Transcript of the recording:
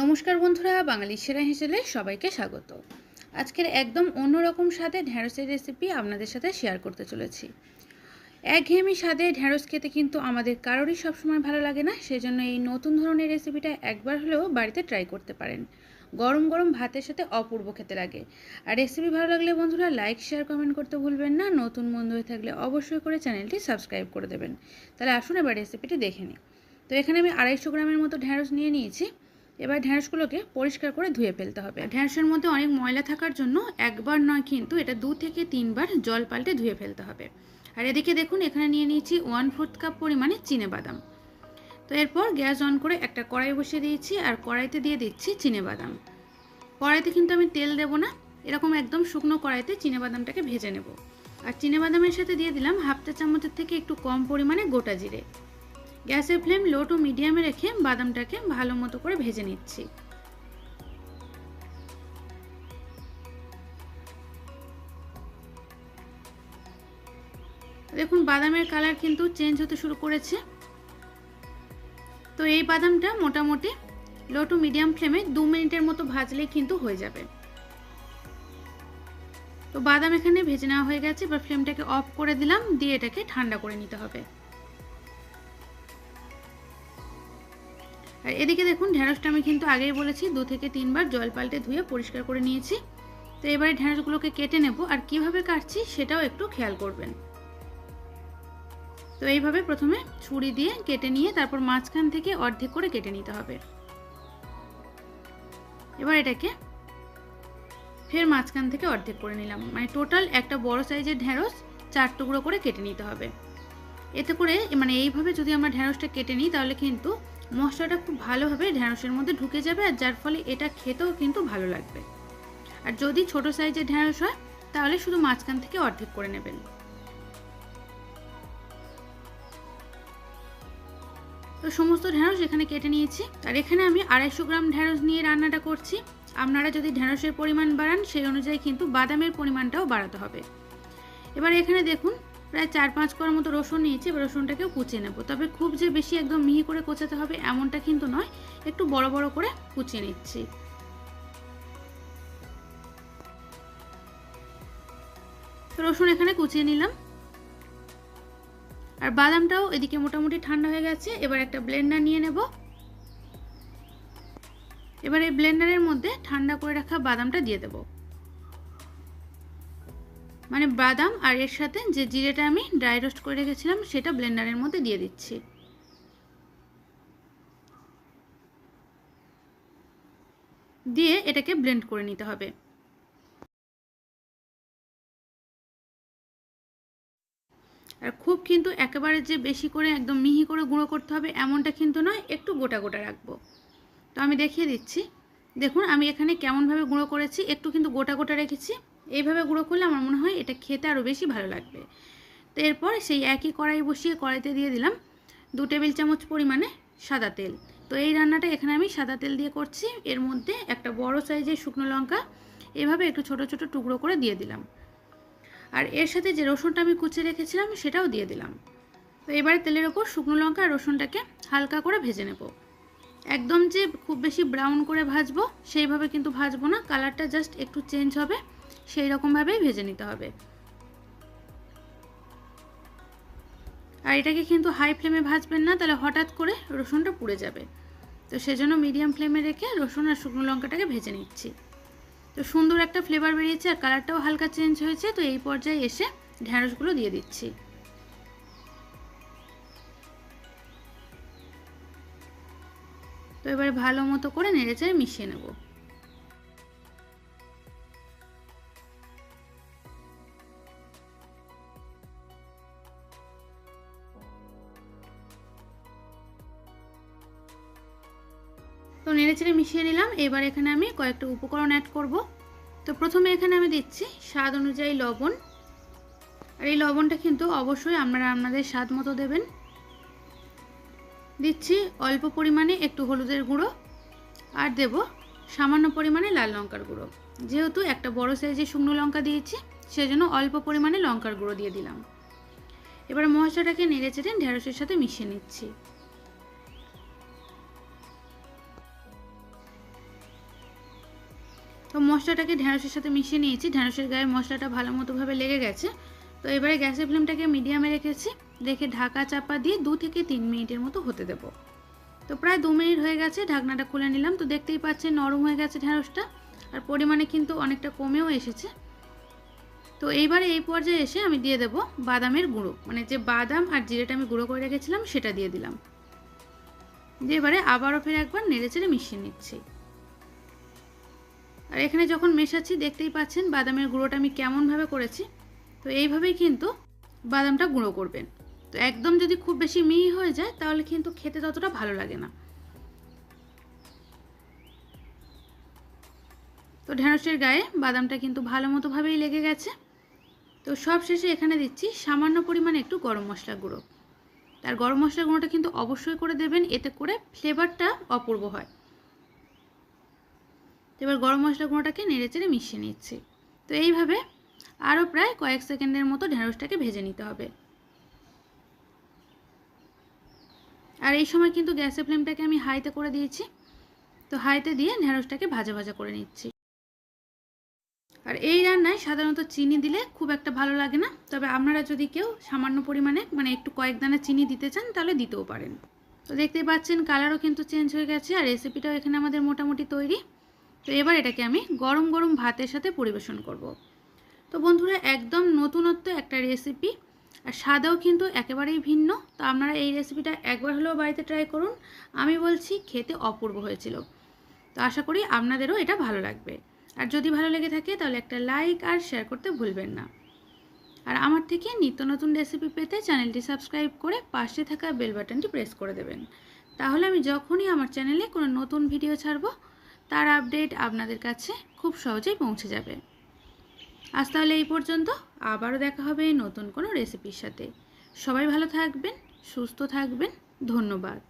নমস্কার বন্ধুরা, বাঙালি সেরা হিসেবে সবাইকে স্বাগত। আজকের একদম অন্যরকম স্বাদে ঢ্যাঁড়সের রেসিপি আপনাদের সাথে শেয়ার করতে চলেছি। একঘেয়েমি স্বাদে ঢ্যাঁড়স খেতে কিন্তু আমাদের কারোরই সবসময় ভালো লাগে না, সেজন্য এই নতুন ধরনের রেসিপিটা একবার হলেও বাড়িতে ট্রাই করতে পারেন। গরম গরম ভাতের সাথে অপূর্ব খেতে লাগে। আর রেসিপি ভালো লাগলে বন্ধুরা লাইক শেয়ার কমেন্ট করতে ভুলবেন না। নতুন বন্ধু হয়ে থাকলে অবশ্যই করে চ্যানেলটি সাবস্ক্রাইব করে দেবেন। তাহলে আসুন এবার রেসিপিটি দেখে নিই। তো এখানে আমি আড়াইশো গ্রামের মতো ঢ্যাঁড়স নিয়ে নিয়েছি। এবার ঢ্যাঁড়সগুলোকে পরিষ্কার করে ধুয়ে ফেলতে হবে। ঢ্যাঁড়সের মধ্যে অনেক ময়লা থাকার জন্য একবার নয় কিন্তু এটা দু থেকে তিনবার জল পাল্টে ধুয়ে ফেলতে হবে। আর এদিকে দেখুন, এখানে নিয়ে নিয়েছি ওয়ান ফোর্থ কাপ পরিমাণে চিনে বাদাম। তো এরপর গ্যাস অন করে একটা কড়াই বসিয়ে দিয়েছি আর কড়াইতে দিয়ে দিচ্ছি চিনে বাদাম। কড়াইতে কিন্তু আমি তেল দেবো না, এরকম একদম শুকনো কড়াইতে চিনে বাদামটাকে ভেজে নেব। আর চিনে বাদামের সাথে দিয়ে দিলাম হাফ চা চামচের থেকে একটু কম পরিমাণে গোটা জিরে। গ্যাসের ফ্লেম লো টু মিডিয়ামে রেখে বাদামটাকে ভালো মতো করে ভেজে নিচ্ছি। দেখুন, বাদামের কালার কিন্তু চেঞ্জ হতে শুরু করেছে। তো এই বাদামটা মোটামুটি লো টু মিডিয়াম ফ্লেমে দু মিনিটের মতো ভাজলেই কিন্তু হয়ে যাবে। তো বাদাম এখানে ভেজে নেওয়া হয়ে গেছে, এবার ফ্লেমটাকে অফ করে দিলাম, দিয়ে এটাকে ঠান্ডা করে নিতে হবে। আর এদিকে দেখুন, ঢ্যাঁড়সটা আমি কিন্তু আগেই বলেছি, দু থেকে তিনবার জল পাল্টে ধুয়ে পরিষ্কার করে নিয়েছি। তো এবারে ঢ্যাঁড়সগুলোকে কেটে নেব, আর কীভাবে কাটছি সেটাও একটু খেয়াল করবেন। তো এইভাবে প্রথমে ছুরি দিয়ে কেটে নিয়ে তারপর মাঝখান থেকে অর্ধেক করে কেটে নিতে হবে। এবার এটাকে ফের মাঝখান থেকে অর্ধেক করে নিলাম। মানে টোটাল একটা বড় সাইজের ঢ্যাঁড়স চার টুকরো করে কেটে নিতে হবে। এতে করে মানে এইভাবে যদি আমরা ঢ্যাঁড়সটা কেটে নিই, তাহলে কিন্তু মশলাটা খুব ভালোভাবে ঢ্যাঁড়সের মধ্যে ঢুকে যাবে আর যার ফলে এটা খেতেও কিন্তু ভালো লাগবে। আর যদি ছোট সাইজের ঢ্যাঁড়স হয়, তাহলে শুধু মাঝখান থেকে অর্ধেক করে নেবেন। তো সমস্ত ঢ্যাঁড়স এখানে কেটে নিয়েছি। আর এখানে আমি আড়াইশো গ্রাম ঢ্যাঁড়স নিয়ে রান্নাটা করছি। আপনারা যদি ঢ্যাঁড়সের পরিমাণ বাড়ান, সেই অনুযায়ী কিন্তু বাদামের পরিমাণটাও বাড়াতে হবে। এবার এখানে দেখুন প্রায় চার পাঁচ কোয়ার মতো রসুন নিয়েছি, এবার রসুনটাকেও কুচিয়ে নেব। তবে খুব যে বেশি একদম মিহি করে কোচাতে হবে এমনটা কিন্তু নয়, একটু বড় বড় করে কুচিয়ে নিচ্ছি। রসুন এখানে কুচিয়ে নিলাম। আর বাদামটাও এদিকে মোটামুটি ঠান্ডা হয়ে গেছে, এবার একটা ব্লেন্ডার নিয়ে নেব। এবার এই ব্লেন্ডারের মধ্যে ঠান্ডা করে রাখা বাদামটা দিয়ে দেবো। মানে বাদাম আর এর সাথে যে জিরেটা আমি ড্রাই রোস্ট করে রেখেছিলাম, সেটা ব্লেন্ডারের মধ্যে দিয়ে দিচ্ছি। দিয়ে এটাকে ব্লেন্ড করে নিতে হবে। আর খুব কিন্তু একেবারে যে বেশি করে একদম মিহি করে গুঁড়ো করতে হবে, এমনটা কিন্তু নয়, একটু গোটা গোটা রাখব। তো আমি দেখিয়ে দিচ্ছি। দেখুন, আমি এখানে কেমনভাবে গুঁড়ো করেছি, একটু কিন্তু গোটা গোটা রেখেছি। এইভাবে গুঁড়ো করলে আমার মনে হয় এটা খেতে আরও বেশি ভালো লাগবে। তো এরপর সেই একই কড়াই বসিয়ে কড়াইতে দিয়ে দিলাম দু টেবিল চামচ পরিমাণে সাদা তেল। তো এই রান্নাটা এখানে আমি সাদা তেল দিয়ে করছি। এর মধ্যে একটা বড় সাইজের শুকনো লঙ্কা এভাবে একটু ছোট ছোট টুকরো করে দিয়ে দিলাম। আর এর সাথে যে রসুনটা আমি কুচিয়ে রেখেছিলাম সেটাও দিয়ে দিলাম। তো এবারে তেলের ওপর শুকনো লঙ্কা আর রসুনটাকে হালকা করে ভেজে নেব। একদম যে খুব বেশি ব্রাউন করে ভাজবো সেইভাবে কিন্তু ভাজবো না। কালারটা জাস্ট একটু চেঞ্জ হবে। সেই রকমভাবেই ভেজে নিতে হবে। আর এটাকে কিন্তু হাই ফ্লেমে ভাজবেন না, তাহলে হঠাৎ করে রসুনটা পুড়ে যাবে। তো সেজন্য মিডিয়াম ফ্লেমে রেখে রসুন আর শুকনো লঙ্কাটাকে ভেজে নিচ্ছি। তো সুন্দর একটা ফ্লেভার বেরিয়েছে আর কালারটাও হালকা চেঞ্জ হয়েছে, তো এই পর্যায়ে এসে ঢ্যাঁড়সগুলো দিয়ে দিচ্ছি। তো এবারে ভালো মতো করে নেড়েচেড়ে মিশিয়ে নেব। নেড়ে চেড়ে মিশিয়ে নিলাম। এবার এখানে আমি কয়েকটা উপকরণ অ্যাড করব। তো প্রথমে এখানে আমি দিচ্ছি স্বাদ অনুযায়ী লবণ। আর এই লবণটা কিন্তু অবশ্যই আপনারা আপনাদের স্বাদ মতো দেবেন। দিচ্ছি অল্প পরিমাণে একটু হলুদের গুঁড়ো। আর দেব সামান্য পরিমাণে লাল লঙ্কার গুঁড়ো। যেহেতু একটা বড় সাইজের শুকনো লঙ্কা দিয়েছি, সেজন্য অল্প পরিমাণে লঙ্কার গুঁড়ো দিয়ে দিলাম। এবার মশলাটাকে নেড়ে চেড়ে ঢেঁড়সের সাথে মিশিয়ে নিচ্ছি। তো মশলাটাকে ঢ্যাঁড়সের সাথে মিশিয়ে নিয়েছি। ঢ্যাঁড়সের গায়ে মশলাটা ভালো মতোভাবে লেগে গেছে। তো এবারে গ্যাসের ফ্লেমটাকে মিডিয়ামে রেখেছি। রেখে ঢাকা চাপা দিয়ে দু থেকে তিন মিনিটের মতো হতে দেবো। তো প্রায় দু মিনিট হয়ে গেছে, ঢাকনাটা খুলে নিলাম। তো দেখতেই পাচ্ছেন নরম হয়ে গেছে ঢ্যাঁড়সটা আর পরিমাণে কিন্তু অনেকটা কমেও এসেছে। তো এইবারে এই পর্যায়ে এসে আমি দিয়ে দেবো বাদামের গুঁড়ো। মানে যে বাদাম আর জিরেটা আমি গুঁড়ো করে রেখেছিলাম, সেটা দিয়ে দিলাম। দিয়ে এবারে আবারও ফের একবার নেড়ে চেড়ে মিশিয়ে নিচ্ছি। আর এখানে যখন মেশাচ্ছি, দেখতেই পাচ্ছেন বাদামের গুঁড়োটা আমি কেমনভাবে করেছি। তো এইভাবেই কিন্তু বাদামটা গুঁড়ো করবেন। তো একদম যদি খুব বেশি মিহি হয়ে যায়, তাহলে কিন্তু খেতে ততটা ভালো লাগে না। তো ঢেঁড়সের গায়ে বাদামটা কিন্তু ভালো মতোভাবেই লেগে গেছে। তো সব শেষে এখানে দিচ্ছি সামান্য পরিমাণে একটু গরম মশলা গুঁড়ো। তার গরম মশলা গুঁড়োটা কিন্তু অবশ্যই করে দেবেন, এতে করে ফ্লেভারটা অপূর্ব হয়। এবার গরম মশলা গুঁড়োটাকে নেড়ে চেড়ে মিশিয়ে নিচ্ছি। তো এইভাবে আরও প্রায় কয়েক সেকেন্ডের মতো ঢেঁড়সটাকে ভেজে নিতে হবে। আর এই সময় কিন্তু গ্যাসের ফ্লেমটাকে আমি হাইতে করে দিয়েছি। তো হাইতে দিয়ে ঢেঁড়সটাকে ভাজা ভাজা করে নিচ্ছি। আর এই রান্নায় সাধারণত চিনি দিলে খুব একটা ভালো লাগে না। তবে আপনারা যদি কেউ সামান্য পরিমাণে মানে একটু কয়েক দানা চিনি দিতে চান, তাহলে দিতেও পারেন। তো দেখতেই পাচ্ছেন, কালারও কিন্তু চেঞ্জ হয়ে গেছে, আর রেসিপিটাও এখানে আমাদের মোটামুটি তৈরি। তো এবার এটাকে আমি গরম গরম ভাতের সাথে পরিবেশন করব। তো বন্ধুরা, একদম নতুনত্ব একটা রেসিপি আর স্বাদেও কিন্তু একেবারেই ভিন্ন। তো আপনারা এই রেসিপিটা একবার হলেও বাড়িতে ট্রাই করুন। আমি বলছি, খেতে অপূর্ব হয়েছিল। তো আশা করি আপনাদেরও এটা ভালো লাগবে। আর যদি ভালো লেগে থাকে, তাহলে একটা লাইক আর শেয়ার করতে ভুলবেন না। আর আমার থেকে নিত্য নতুন রেসিপি পেতে চ্যানেলটি সাবস্ক্রাইব করে পাশে থাকা বেল বাটনটি প্রেস করে দেবেন। তাহলে আমি যখনই আমার চ্যানেলে কোনো নতুন ভিডিও ছাড়বো তার আপডেট আপনাদের কাছে খুব সহজেই পৌঁছে যাবে। আজ তাহলে এই পর্যন্ত। আবারও দেখা হবে নতুন কোনো রেসিপির সাথে। সবাই ভালো থাকবেন, সুস্থ থাকবেন। ধন্যবাদ।